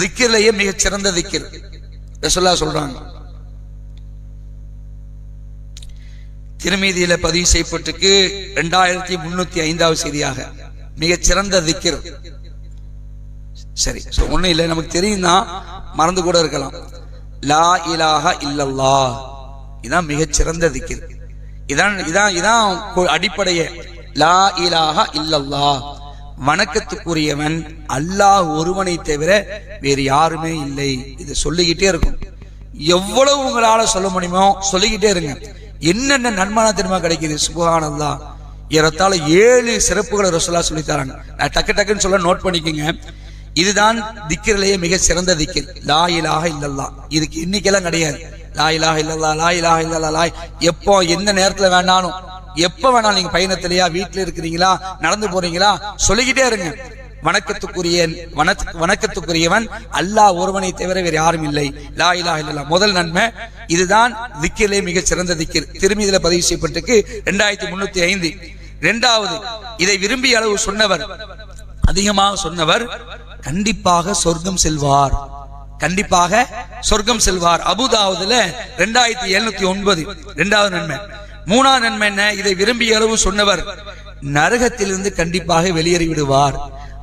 திக்கிர்லயே மிக சிறந்த திக்கிர். ரசுல்லா சொல்றாங்க. திருமீதியில பதிவு செய்யப்பட்டிருக்கு ரெண்டாயிரத்தி முன்னூத்தி ஐந்தாவது செய்தியாக. மிகச்சிறந்த திக்கிர். சரி ஒண்ணும் இல்லை. நமக்கு தெரியும்னா மறந்து கூட இருக்கலாம். லா இலாக இல்லல்லா இதான் மிகச்சிறந்த திக்கிர். இதான் இதான் இதான் அடிப்படையே. லா இலாக இல்லல்லா வணக்கத்துக்குரியவன் அல்லாஹ் ஒருவனை தவிர வேறு யாருமே இல்லை. இதை சொல்லிக்கிட்டே இருக்கும். எவ்வளவு உங்களால சொல்ல முடியுமோ சொல்லிக்கிட்டே இருங்க. என்னென்ன நன்மான தெரியுமா கிடைக்குது? சுபகானந்தா ஏறத்தாழ ஏழு சிறப்புகளை ரசூலா சொல்லித்தராங்க நான் டக்கு டக்குன்னு சொல்ல நோட் பண்ணிக்கோங்க. இதுதான் திக்கிரிலேயே மிக சிறந்த திக்கிர் லா இல்லல்லா. இதுக்கு இன்னைக்கெல்லாம் கிடையாது. லா இல்லல்லா லா இல்லல்லா லா எப்போ எந்த நேரத்துல வேணாலும் எப்ப வேணாலும் நீங்க பயணத்திலையா வீட்டுல இருக்கிறீங்களா நடந்து போறீங்களா சொல்லிக்கிட்டே இருங்க. வணக்கத்துக்குரிய வணக்கத்துக்குரியவன் அல்லாஹ் ஒருவனை தவிர வேறு யாரும் இல்லை. லா இலா இல்ல முதல் நன்மை இதுதான் திக்கிலே மிக சிறந்த திக்கிர். திரும்பி இதுல பதிவு செய்யப்பட்டிருக்கு ரெண்டாயிரத்தி முன்னூத்தி ஐந்து. இரண்டாவது இதை விரும்பிய அளவு சொன்னவர் அதிகமாக சொன்னவர் கண்டிப்பாக சொர்க்கம் செல்வார். கண்டிப்பாக சொர்க்கம் செல்வார். அபுதாவதுல ரெண்டாயிரத்தி எழுநூத்தி ஒன்பது. இரண்டாவது நன்மை மூணாவது நன்மை என்ன? இதை விரும்பிய அளவு சொன்னவர் நரகத்திலிருந்து கண்டிப்பாக வெளியேறி விடுவார்.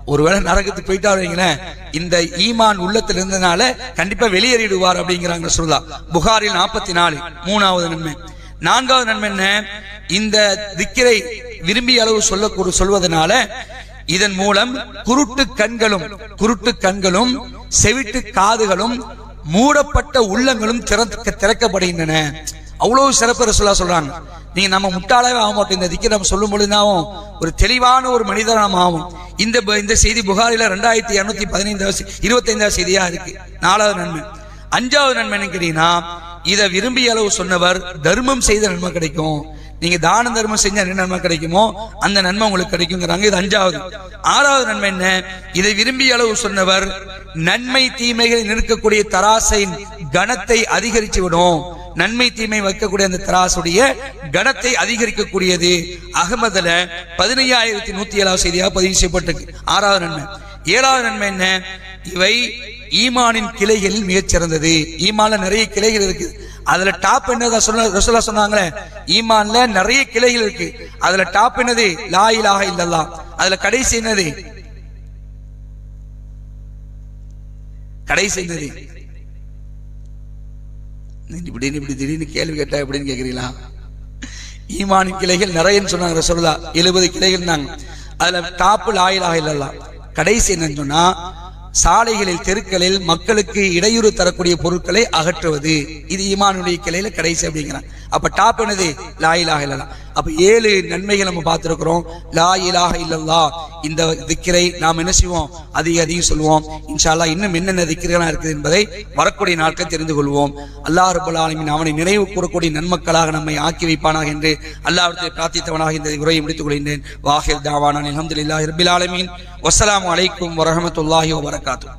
ஒருவேளை நரகத்துக்கு போயிட்டா இந்த ஈமான் உள்ளத்தில் இருந்ததுனால கண்டிப்பா வெளியேறிடுவார் அப்படிங்கிறாங்க சொல்லலாம் புகாரில் நாற்பத்தி நாலு மூணாவது நன்மை. நான்காவது நன்மை என்ன? இந்த திக்கிரை விரும்பிய அளவு சொல்ல சொல்வதனால இதன் மூலம் குருட்டு கண்களும் குருட்டு கண்களும் செவிட்டு காதுகளும் மூடப்பட்ட உள்ளங்களும் திறக்க திறக்கப்படுகின்றன. அவ்வளோ சிறப்பு ரசூலா சொல்றாங்க. நீங்க நம்ம முட்டாளாவே ஆக மாட்டோம். இந்த திக்கை நம்ம சொல்லும் பொழுதுனாவும் ஒரு தெளிவான ஒரு மனிதர் நாம் ஆகும் இந்த ப- இந்த செய்தி புகாரில ரெண்டாயிரத்தி இரநூத்தி பதினைந்தாவது இருபத்தைந்தாவது செய்தியா இருக்கு. நாலாவது நன்மை. அஞ்சாவது நன்மை என்ன கேட்டீங்கன்னா இதை விரும்பிய அளவு சொன்னவர் தர்மம் செய்த நன்மை கிடைக்கும். நீங்க தான தர்மம் செஞ்ச என்ன நன்மை கிடைக்குமோ அந்த நன்மை உங்களுக்கு கிடைக்குங்கிறாங்க. இது அஞ்சாவது. ஆறாவது நன்மை என்ன? இதை விரும்பிய அளவு சொன்னவர் நன்மை தீமைகளை நிற்கக்கூடிய தராசையின் கணத்தை அதிகரித்து விடும். நன்மை தீமை வைக்கக்கூடிய அந்த தராசுடைய கணத்தை அதிகரிக்கக்கூடியது. அகமதுல பதினையாயிரத்தி நூத்தி ஏழாவது செய்தியாக பதிவு செய்யப்பட்டிருக்கு. ஆறாவது நன்மை. ஏழாவது நன்மை என்ன? இவை ஈமானின் கிளைகளில் மிகச்சிறந்தது ஈமான்ல நிறைய கிளைகள் இருக்கு. அதுல டாப் என்னதா? சொன்ன ரசூலா சொன்னாங்களே ஈமான்ல நிறைய கிளைகள் இருக்கு. அதுல டாப் என்னது? லா இலாஹ இல்லல்லா அதுல கடைசி என்னது? கடைசி என்னது? இப்படின்னு இப்படி திடீர்னு கேள்வி கேட்டா எப்படின்னு கேக்குறீங்களா? ஈமானின் கிளைகள் நிறையன்னு சொன்னாங்க ரசோல்லா எழுபது கிளைகள் இருந்தாங்க. அதுல டாப்பு லாயிலாக இல்லலாம் கடைசி என்னன்னு சொன்னா சாலைகளில் தெருக்களில் மக்களுக்கு இடையூறு தரக்கூடிய பொருட்களை அகற்றுவது. இது ஈமானுடைய கிளையில கடைசி அப்படிங்கிறான் அப்ப டாப் என்னது? லாயிலாக இல்லலாம் அப்ப ஏழு நன்மைகள் நம்ம பார்த்திருக்கிறோம். லா இலாக இல்லல்லா இந்த திக்கிரை நாம் என்ன செய்வோம்? அதிக அதிகம் சொல்லுவோம் இன்ஷால்லா இன்னும் என்னென்ன திக்கிர்களா இருக்குது என்பதை வரக்கூடிய நாட்கள் தெரிந்து கொள்வோம். அல்லாஹ் ரபுல் ஆலமின் அவனை நினைவு கூறக்கூடிய நன்மக்களாக நம்மை ஆக்கி வைப்பானாக என்று அல்லாவிடத்தை பிரார்த்தித்தவனாக இந்த உரையை முடித்துக் கொள்கின்றேன். வாஹில் தாவானான் அஹமதுல்லா ரபில் ஆலமின். வசலாம் அலைக்கும் வரமத்துல்லாஹி வரகாத்து